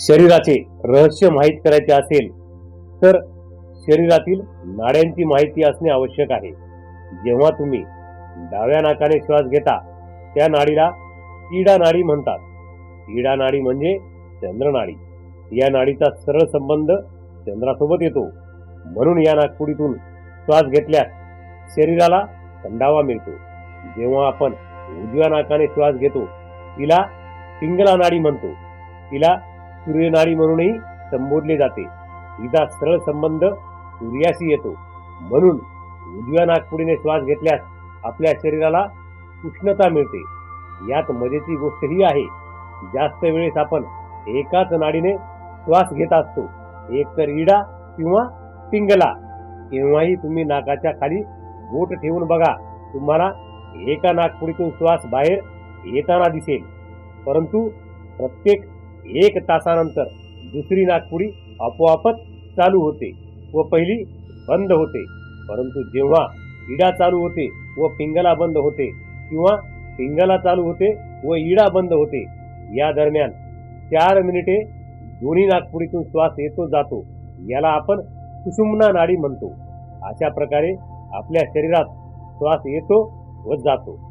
शरीराचे रहस्य माहीत करायचे असेल तर शरीरातील नाड्यांची माहिती असणे आवश्यक आहे. जेव्हा तुम्ही डाव्या नाकाने श्वास घेता त्या नाडीला इडा नाडी म्हणतात. इडा नाडी म्हणजे चंद्रनाडी. या नाडीचा सरळ संबंध चंद्रासोबत येतो. म्हणून या नागपुडीतून श्वास घेतल्यास शरीराला थंडावा मिळतो. जेव्हा आपण उजव्या नाकाने श्वास घेतो तिला पिंगला नाडी म्हणतो. तिला सूर्यनाडी म्हणूनही संबोधले जाते. हिचा सरळ संबंध सूर्याशी येतो. म्हणून उजव्या नागपुडीने श्वास घेतल्यास आपल्या शरीराला उष्णता मिळते. यात मजेची गोष्ट ही आहे. जास्त वेळेस आपण एकाच नाडीने श्वास घेत असतो. एक तर इडा किंवा पिंगला. केव्हाही तुम्ही नाकाच्या खाली बोट ठेवून बघा. तुम्हाला एका नागपुडीतून श्वास बाहेर येताना दिसेल. परंतु प्रत्येक एक तासानंतर दुसरी नागपुडी आपोआपच चालू होते व पहिली बंद होते. परंतु जेव्हा इडा चालू होते व पिंगला बंद होते किंवा पिंगला चालू होते व इडा बंद होते या दरम्यान चार मिनिटे दोन्ही नागपुडीतून श्वास येतो जातो याला आपण सुषुम्ना नाडी म्हणतो. अशा प्रकारे आपल्या शरीरात श्वास येतो व जातो.